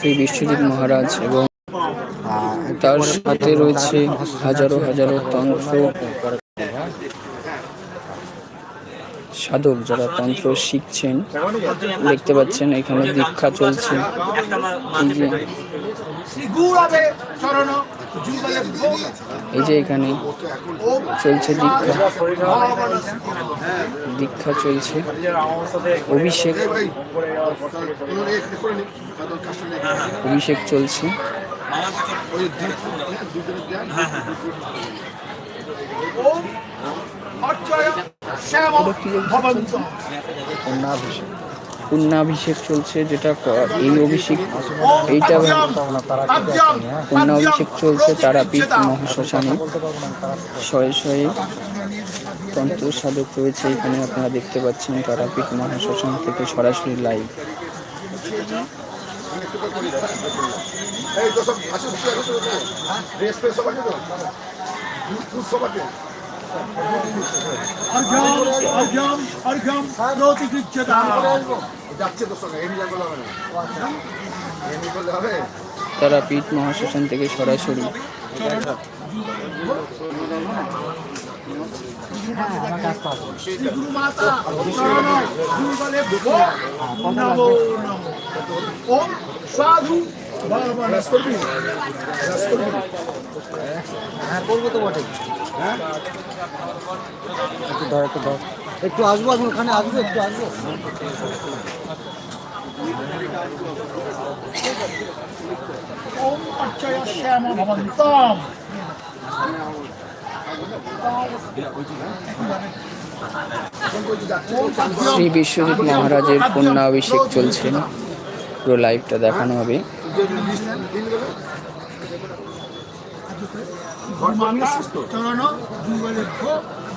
শ্রী বিশ্বজিৎ মহারাজ এবং তার সাথে রয়েছে হাজারো হাজারো তন্ত্র সাধক যারা তন্ত্র শিখছেন, দেখতে পাচ্ছেন এখানে দীক্ষা চলছে। এই যে এখানে চলছে দীক্ষা। দীক্ষা চলছে। অভিষেক অভিষেক চলছে। শ্যাম ভবন্ত। পুণ্যাভিষেক চলছে যেটা এই অভিষেক এইটা পুণ্যাভিষেক চলছে তারাপীঠ মহাশ্মশানে। শয়ে শয়ে তন্ত্র সাধক রয়েছে এখানে আপনারা দেখতে পাচ্ছেন তারা তারাপীঠ মহাশ্মশান থেকে সরাসরি লাইভ এই তো সব আছে ড্রেস তো যাচ্ছে তোর সঙ্গে এমনি করলে হবে না। এমনি করলে হবে? তারাপীঠ মহাশ্মশান থেকে সরাসরি। সাধু হ্যাঁ করব তো বটে হ্যাঁ একটু ধর একটু ধর একটু আসব আমি ওখানে আসব একটু আসব। ওম অর্চয় শ্যাম ভবন্তম। শ্রী বিশ্বজিৎ মহারাজের পুণ্যাভিষেক চলছে। পুরো লাইভটা দেখানো হবে। চরণ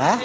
হ্যাঁ?